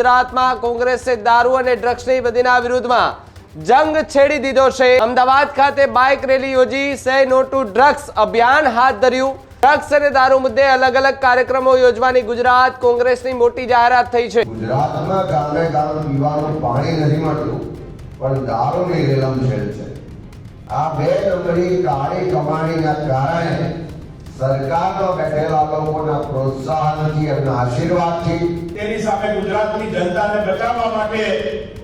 ગુજરાતમાં કોંગ્રેસે દારૂ અને ડ્રગ્સની બદીના વિરુદ્ધમાં જંગ છેડી દીધો છે. અમદાવાદ ખાતે બાઇક રેલી યોજી સે નો ટુ ડ્રગ્સ અભિયાન હાથ ધર્યું. ડ્રગ્સ અને દારૂ મુદ્દે અલગ અલગ કાર્યક્રમો યોજવાની ગુજરાત કોંગ્રેસની મોટી જાહેરાત થઈ છે. ગુજરાતમાં ગામે ગામ પીવાનું પાણી નથી મળતું, પણ દારૂની રેલમ છે આ બે નંબરી કાળી કમાણીના કારણે સરકારમાં બેઠેલા લોકોના પ્રોત્સાહનથી એમના આશીર્વાદથી તેની સામે ગુજરાતની જનતાને બચાવવા માટે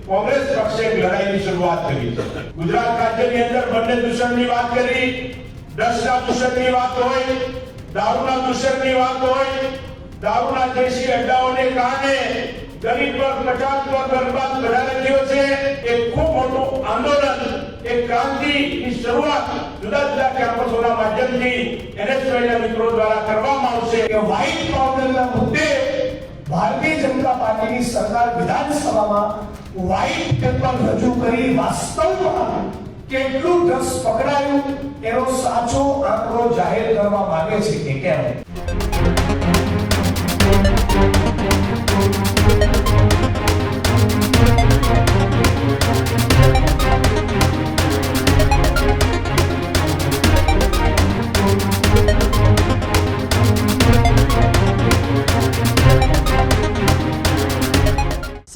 કોંગ્રેસ પક્ષે એક લડાઈની શરૂઆત કરી ગુજરાત રાજ્યની અંદર બંને દૂષણની વાત કરી ડ્રગ્સના દૂષણની વાત હોય, દારૂના દૂષણની વાત હોય, દારૂના દેશી અડ્ડાઓને કારણે ગરીબ વર્ગ પચાસ વર્ગ બરબાદ વધારે થયો છે. એક ખૂબ મોટું આંદોલન, એક ક્રાંતિની શરૂઆત જુદા જુદા કેમ્પસોના માધ્યમથી એનએસયુના મિત્રો દ્વારા કરવામાં આવશે. કે વ્હાઇટ પ્રોબ્લેમના મુદ્દે ભારતીય જનતા પાર્ટીની સરકાર વિધાનસભામાં વ્હાઇટ પેપર રજૂ કરી વાસ્તવમાં કેટલું ડ્રગ્સ પકડાયું એનો સાચો આંકડો જાહેર કરવા માંગે છે કે કેમ?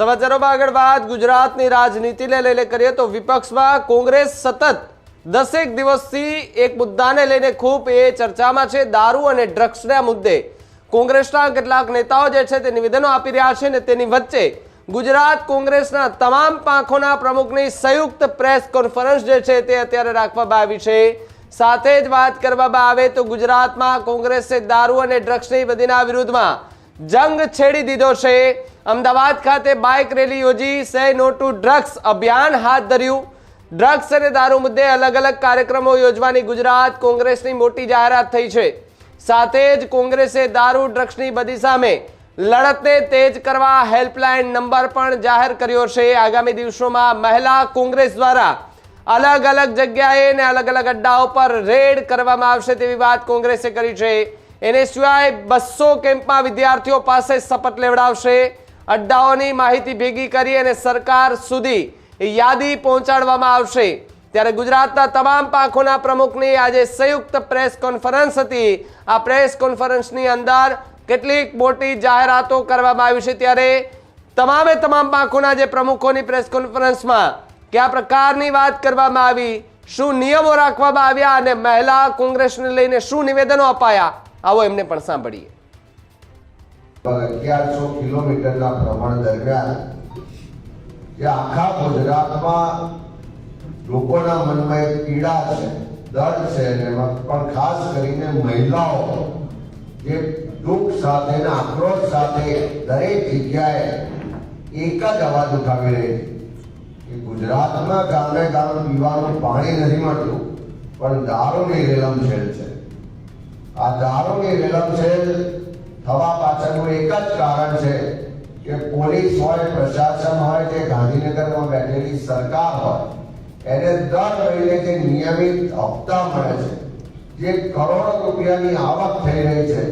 સમાચારોમાં આગળ વાત. ગુજરાતની રાજનીતિને લઈને કરીએ તો વિપક્ષમાં કોંગ્રેસ સતત દસેક દિવસથી એક મુદ્દાને લઈને ખૂબ એ ચર્ચામાં છે. દારૂ અને ડ્રગ્સના મુદ્દે કોંગ્રેસના કેટલાક નેતાઓ જે છે તે નિવેદનો આપી રહ્યા છે ને તેની વચ્ચે ગુજરાત કોંગ્રેસના તમામ પાંખોના પ્રમુખની સંયુક્ત પ્રેસ કોન્ફરન્સ જે છે તે અત્યારે રાખવામાં આવી છે. સાથે જ વાત કરવામાં આવે તો ગુજરાતમાં કોંગ્રેસે દારૂ અને ડ્રગ્સની બધીના વિરુદ્ધમાં જંગ છેડી દીધો છે. અમદાવાદ ખાતે બાઇક રેલી યોજી સે નો ટુ ડ્રગ્સ અભિયાન હાથ ધર્યું. ડ્રગ્સ અને દારૂ મુદ્દે અલગ અલગ કાર્યક્રમો યોજવાની ગુજરાત કોંગ્રેસની મોટી જાહેરાત થઈ છે. સાથે જ કોંગ્રેસે દારૂ ડ્રગ્સની બદી સામે લડતને તેજ કરવા હેલ્પલાઇન નંબર પણ જાહેર કર્યો છે. આગામી દિવસોમાં મહિલા કોંગ્રેસ દ્વારા અલગ અલગ જગ્યાએ અને અલગ અલગ અડ્ડાઓ પર રેડ કરવામાં આવશે તેવી વાત કોંગ્રેસે કરી છે. એને સિવાય બસો કેમ્પમાં વિદ્યાર્થીઓ પાસે શપથ લેવડાવશે. અડ્ડાઓની માહિતી ભેગી કરી અને સરકાર સુધી યાદી પહોંચાડવામાં આવશે. ત્યારે ગુજરાતના તમામ પાંખોના પ્રમુખની આજે સંયુક્ત પ્રેસ કોન્ફરન્સ હતી. આ પ્રેસ કોન્ફરન્સની અંદર કેટલીક મોટી જાહેરાતો કરવામાં આવી છે. ત્યારે તમામે તમામ પાંખોના જે પ્રમુખોની પ્રેસ કોન્ફરન્સમાં કયા પ્રકારની વાત કરવામાં આવી, શું નિયમો રાખવામાં આવ્યા અને મહિલા કોંગ્રેસને લઈને શું નિવેદનો અપાયા આવો એમને પણ સાંભળીએ. અગિયારસો કિલોમીટરના ભ્રમણ દરમિયાન કે આખા ગુજરાતમાં લોકોના મનમાં એક પીડા છે, દર્દ છે એમાં પણ ખાસ કરીને મહિલાઓ જે દુઃખ સાથે આક્રોશ સાથે દરેક જગ્યાએ એક જ અવાજ ઉઠાવી રહી છે કે ગુજરાતમાં ગામે ગામ પીવાનું પાણી નથી મળતું, પણ દારૂની રેલમછેલ છે. આ દારૂની છે, થવા પાછળનું એક જ કારણ છે કે પોલીસ હોય, પ્રશાસન હોય, કે ગાંધીનગરમાં બેઠેલી સરકાર હોય, એને દર મહિને જે નિયમિત હપ્તા મળે છે, જે કરોડો રૂપિયાની આવક થઈ રહી છે,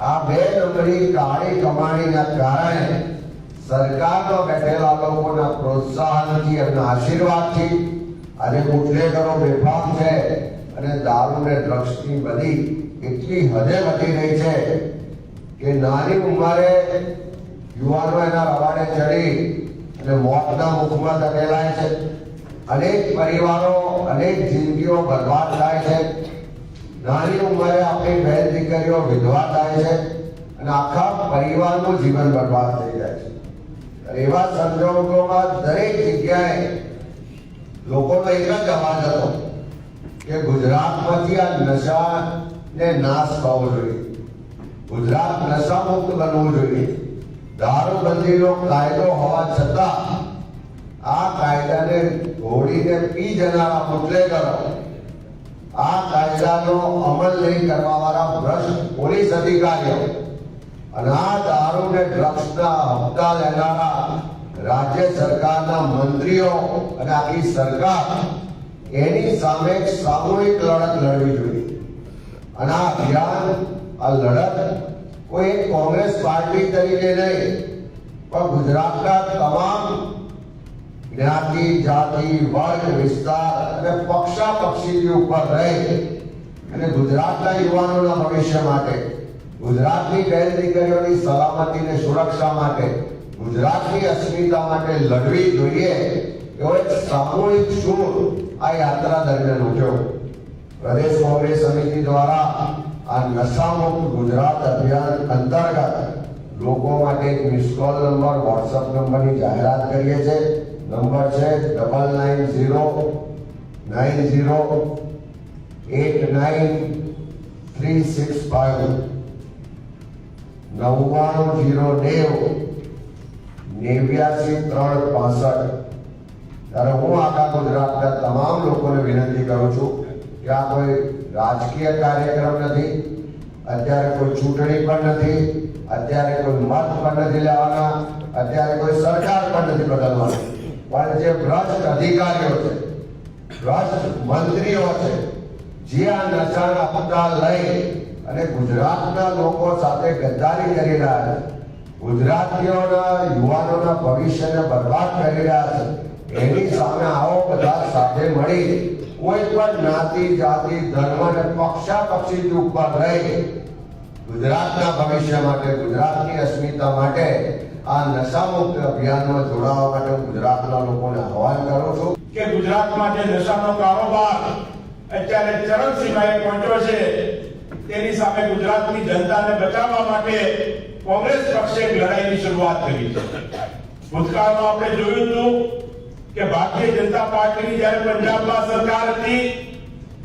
આ બે નંબરી કાળી કમાણીના કારણે સરકારમાં બેઠેલા લોકોના પ્રોત્સાહનથી અને આશીર્વાદથી, અને બુટલેગરો બેફામ છે અને દારૂ ને ડ્રગ્સની બધી એટલી હદે વધી રહી છે કે નાની ઉંમરે યુવાનો એના બાબાને ચડી અને મોતના મુખમાં ધકેલાય છે. અનેક પરિવારો, અનેક જિંદગીઓ બરબાદ થાય છે. નાની ઉંમરે આપણી બહેન દીકરીઓ વિધવા થાય છે અને આખા પરિવારનું જીવન બરબાદ થઈ જાય છે. એવા સંજોગોમાં દરેક જગ્યાએ લોકોનો એક જ અવાજ હતો કે ગુજરાતમાંથી આ નશાને નાશ થવો જોઈએ. ગુજરાત નશા મુક્ત બનવું જોઈએ. દારૂબંધીનો કાયદો હોવા છતાં આ કાયદાને ઘોડીને પી જનારા બુટલેગરો આ કાયદાનો અમલ નહીં કરવાવાળા ભ્રષ્ટ પોલીસ અધિકારીઓ અને આ દારૂ ને ડ્રગ્સના હપ્તા લેનારા રાજ્ય સરકારના મંત્રીઓ અને આખી સરકાર એની સામે સામૂહિક લડત લડવી જોઈએ. અને આ અભિયાન આ લડત કોઈ એક કોંગ્રેસ પાર્ટી તરીકે નહીં પણ ગુજરાતના તમામ જ્ઞાતિ જાતિ વર્ગ વિસ્તાર અને પક્ષાપક્ષીથી ઉપર રહી અને ગુજરાતના યુવાનોના ભવિષ્ય માટે ગુજરાતની બહેન દીકરીઓની સલામતી અને સુરક્ષા માટે ગુજરાતની અસ્મિતા માટે લડવી જોઈએ એવો એક સામૂહિક સૂર આ યાત્રા દરમિયાન ઉઠ્યો પ્રદેશ કોંગ્રેસ સમિતિ દ્વારા આ નશામુક્ત ગુજરાત અભિયાન અંતર્ગત લોકો માટે એક મિસ કોલ નંબર વોટ્સઅપ નંબરની જાહેરાત કરીએ છીએ નંબર છે double nine zero nine zero eight nine three six five નવ્વાણું ઝીરો નેવું, નેવ્યાસી ત્રણ પાસઠ. ત્યારે હું આખા ગુજરાતના તમામ લોકોને વિનંતી કરું છું આ કોઈ રાજકીય કાર્યક્રમ નથી, અત્યારે કોઈ ચૂંટણી પણ નથી, અત્યારે કોઈ મત પણ નથી લેવાના, અત્યારે કોઈ સરકાર પણ નથી બદલવાની. પણ જે ભ્રષ્ટ અધિકારીઓ છે, ભ્રષ્ટ મંત્રીઓ છે, જે આ નશાના મુદ્દા લઈ અને ગુજરાતના લોકો સાથે ગદ્દારી કરી રહ્યા છે, ગુજરાતીઓના, યુવાનોના ભવિષ્યને બરબાદ કરી રહ્યા છે, એની સામે આવો બધા સાથે મળી. કોઈ પણ જ્ઞાતિ જાતિ, ધર્મ અને પક્ષાપક્ષી ઉપર રહી, ગુજરાતના ભવિષ્ય માટે, ગુજરાતની અસ્મિતા માટે આ નશામુક્ત અભિયાનમાં જોડાવા માટે ગુજરાતના લોકોને આહવાન કરું છું કે ગુજરાત માટે નશાનો કારોબાર અત્યારે ચરણસિંહભાઈ પહોંચ્યો છે. તેની સામે ગુજરાતની જનતાને બચાવવા માટે કોંગ્રેસ પક્ષે લડાઈની શરૂઆત કરી છે. ભૂતકાળમાં આપણે જોયું હતું કે ભારતીય જનતા પાર્ટીની જ્યારે પંજાબમાં સરકાર હતી,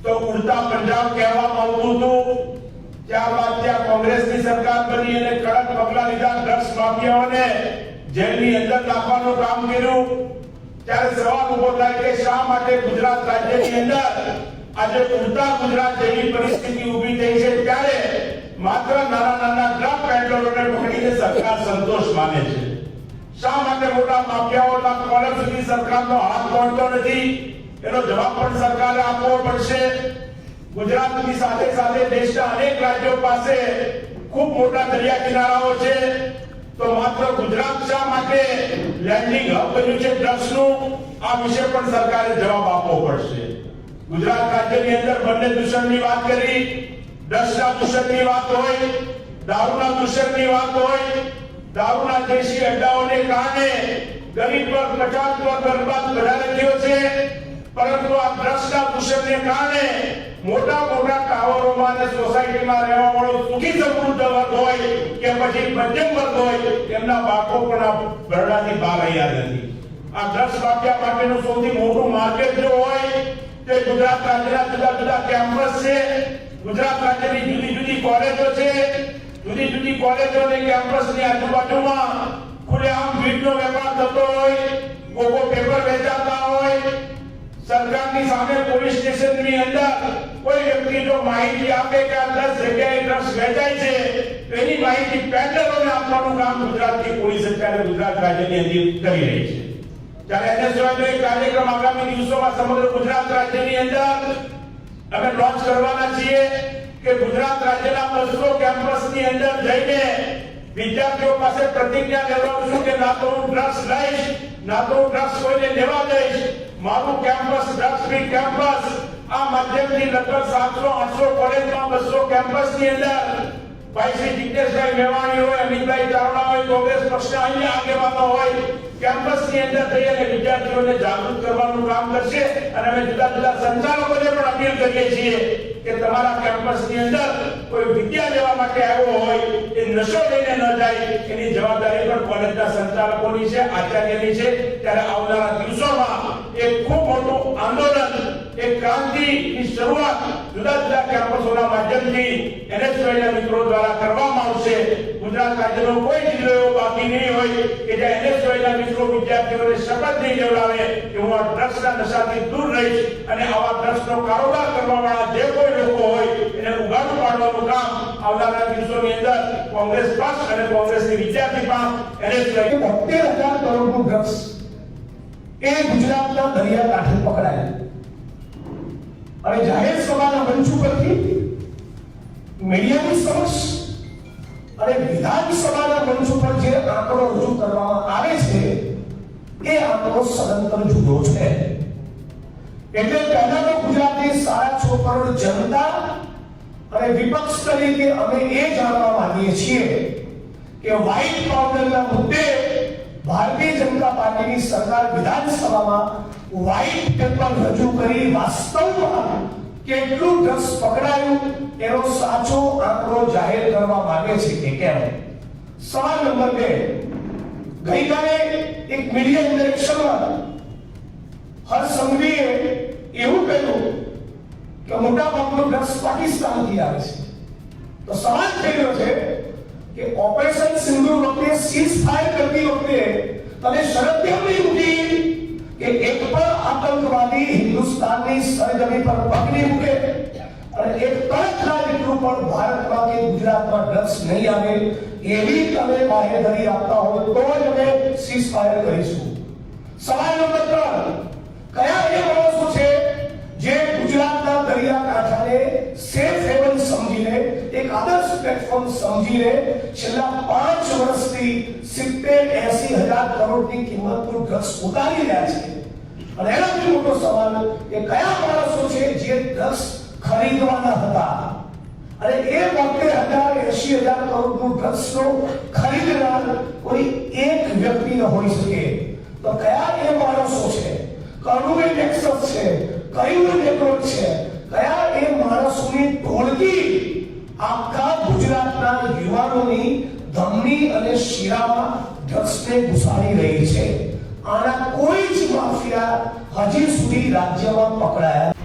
તો ઉડતા પંજાબ કહેવામાં આવતું હતું ત્યારબાદ ત્યાં કોંગ્રેસની સરકાર બની અને કડક પગલા લીધા ડ્રગ્સ માફિયાઓને જેલની અંદર નાખવાનું કામ કર્યું. ત્યારે સવાલ ઊભો થાય કે શા માટે ગુજરાત રાજ્યની અંદર આજે ઉડતા ગુજરાત જેવી પરિસ્થિતિ ઊભી થઈ છે? ત્યારે માત્ર નાના નાના ડ્રગ પેડલરોને પકડીને સરકાર સંતોષ માને છે. શા માટે મોટા માફિયાઓના કોલર સુધી સરકારનો હાથ પહોંચતો નથી? એનો જવાબ પણ સરકારે આપવો પડશે. ગુજરાતની સાથે સાથે દેશના અનેક રાજ્યો પાસે ખૂબ મોટા દરિયા કિનારાઓ છે. તો માત્ર ગુજરાત શા માટે લેન્ડિંગ હબ બન્યું છે ડ્રગ્સનું આ વિશે પણ સરકારે જવાબ આપવો પડશે. ગુજરાત રાજ્યની અંદર બંને દૂષણની વાત કરી. ડ્રગ્સના દૂષણની વાત હોય, દારૂના દૂષણની વાત હોય દારૂના દેશી અડ્ડાઓને કારણે ગરીબ વર્ગ પચાસ વર્ગ બરબાદ વધારે થયો છે. પરંતુ આ ડ્રગ્સના દૂષણને કારણે મોટા મોટા ટાવરોમાં અને સોસાયટીમાં રહેવા વાળો સુખી સમૃદ્ધ વર્ગ હોય કે પછી મધ્યમ વર્ગ હોય, તેમના બાળકો પણ આ ભરડાથી બહાર રહ્યા નથી. આ ડ્રગ્સ વાક્યા માટેનું સૌથી મોટું માર્કેટ જો હોય, તે ગુજરાત રાજ્યના જુદા જુદા કેમ્પસ છે. ગુજરાત રાજ્યની જુદી જુદી કોલેજો છે. જુદી જુદી કોલેજો અને કેમ્પસની આજુબાજુમાં ખુલ્લેઆમ ભીડનો વેપાર થતો હોય કોકો પેપર વેચાતા હોય, સરકારની સામે પોલીસ સ્ટેશનની અંદર કોઈ વ્યક્તિ જો માહિતી આપે કે આ દસ જગ્યાએ ડ્રગ્સ વેચાય છે તો એની માહિતી પેડલરોને આપવાનું કામ ગુજરાતની પોલીસ અત્યારે ગુજરાત રાજ્યની અંદર કરી રહી છે. ત્યારે એનએસયુઆઈનો એક કાર્યક્રમ આગામી દિવસોમાં સમગ્ર ગુજરાત રાજ્યની અંદર અમે લોન્ચ કરવાના છીએ. કે ગુજરાત રાજ્યના બસો કેમ્પસની અંદર જઈને વિદ્યાર્થીઓ પાસે પ્રતિજ્ઞા લેવડાવશું કે ના તો હું ડ્રગ્સ લઈશ, ના તો હું ડ્રગ્સ કોઈને લેવા દઈશ. મારું કેમ્પસ ડ્રગ્સ ફ્રી કેમ્પસ. આ માધ્યમથી લગભગ સાતસો, આઠસો કોલેજમાં બસો કેમ્પસની અંદર ભાઈ શ્રી જિજ્ઞેશભાઈ હોય, અમિતભાઈ ચાવડા હોય, કોંગ્રેસ પક્ષના અન્ય આગેવાનો હોય, કેમ્પસની અંદર અને વિદ્યાર્થીઓને જાગૃત કરવાનું કામ કરશે. અને અમે જુદા જુદા સંચાલકોને પણ અપીલ કરીએ છીએ કે તમારા કેમ્પસની અંદર કોઈ વિદ્યા માટે આવ્યો હોય, એ નશો લઈને ન જાય, એની જવાબદારી પણ કોલેજના સંચાલકોની છે, આચાર્યની છે. ત્યારે આવનારા દિવસોમાં એક ખૂબ મોટું આંદોલન, એક ક્રાંતિની શરૂઆત જુદા જુદા કેમ્પસોના માધ્યમથી એનએસયુઆઈના મિત્રો દ્વારા કરવામાં આવશે. ગુજરાત રાજ્યનો કોઈ જિલ્લો બાકી નહીં હોય કે જે એનએસયુઆઈના મિત્રો વિદ્યાર્થીઓને શપથ નહીં લેવડાવે કે હું આ ડ્રગ્સના નશાથી દૂર રહીશ અને આવા ડ્રગ્સનો કારોબાર કરવા વાળા જે કોઈ લોકો હોય એને ઉગાડું પાડવાનું કામ આવનારા દિવસોની અંદર કોંગ્રેસ પક્ષ અને કોંગ્રેસની વિદ્યાર્થી પણ એનએસયુઆઈ બોતેર હજાર કરોડનું ડ્રગ્સ એ ગુજરાતના દરિયા કાંઠે પકડાયેલું. અને જાહેર સભાના મંચ ઉપરથી મીડિયાની સમક્ષ અને વિધાનસભાના મંચ ઉપર જે આંકડો રજૂ કરવામાં આવે છે, એ આંકડો સદંતર જુદો છે. એટલે પહેલા તો ગુજરાતની સાડા છ કરોડ જનતા અને વિપક્ષ તરીકે અમે એ જાણવા માંગીએ છીએ કે વ્હાઇટ પાવડરના મુદ્દે ભારતીય જનતા પાર્ટીની સરકાર વિધાનસભામાં વ્હાઇટ પેપર રજૂ કરી વાસ્તવમાં કેટલું ડ્રગ્સ પકડાયું એનો સાચો આંકડો જાહેર કરવા માંગે છે કે કેમ? સવાલ નંબર બે. ગઈકાલે એક મીડિયા ઇન્ટરેક્શનમાં હર સંઘવીએ એવું કહ્યું કે મોટા ભાગનું ડ્રગ્સ પાકિસ્તાનથી આવે છે. તો સવાલ થઈ રહ્યો છે કે ઓપરેશન સિંધુ વખતે સીઝ ફાયર કરતી વખતે તમે શરત કેમ નહીં મૂકી કે એક પણ આતંકવાદી હિન્દુસ્તાનની સરજમી પર પગ નહીં મૂકે અને એક કડક રાજ એટલું પણ ભારતમાં કે ગુજરાતમાં ડ્રગ્સ નહીં આવે એવી તમે બાહેધરી આપતા હોય તો જ અમે સીઝ ફાયર કરીશું સવાલ નંબર ત્રણ કયા એ માણસો છે જે ગુજરાતના દરિયાકાંઠાને સેફ હેવન સમજીને એક આદર્શ પ્લેટફોર્મ સમજીને છેલ્લા પાંચ વર્ષથી સિત્તેર એસી હજાર કરોડની કિંમતનું ડ્રગ્સ ઉતારી રહ્યા છે। અને એનાથી મોટો સવાલ કે કયા માણસો છે જે ડ્રગ્સ ખરીદવાના હતા? અને એ વખતે હજાર એસી હજાર કરોડનું ડ્રગ્સનો ખરીદનાર કોઈ એક વ્યક્તિ હોઈ શકે. તો કયા એ માણસો છે? કરોડોની ટેક્સસ છે? કયું નેટવર્ક છે? કયા એ માણસોની ટોળકી આખા ગુજરાતના યુવાનોની ધમની અને શિરામાં ડ્રગ્સને ઘુસાડી રહી છે? આના કોઈ જ માફિયા હજી સુધી રાજ્યમાં પકડાયા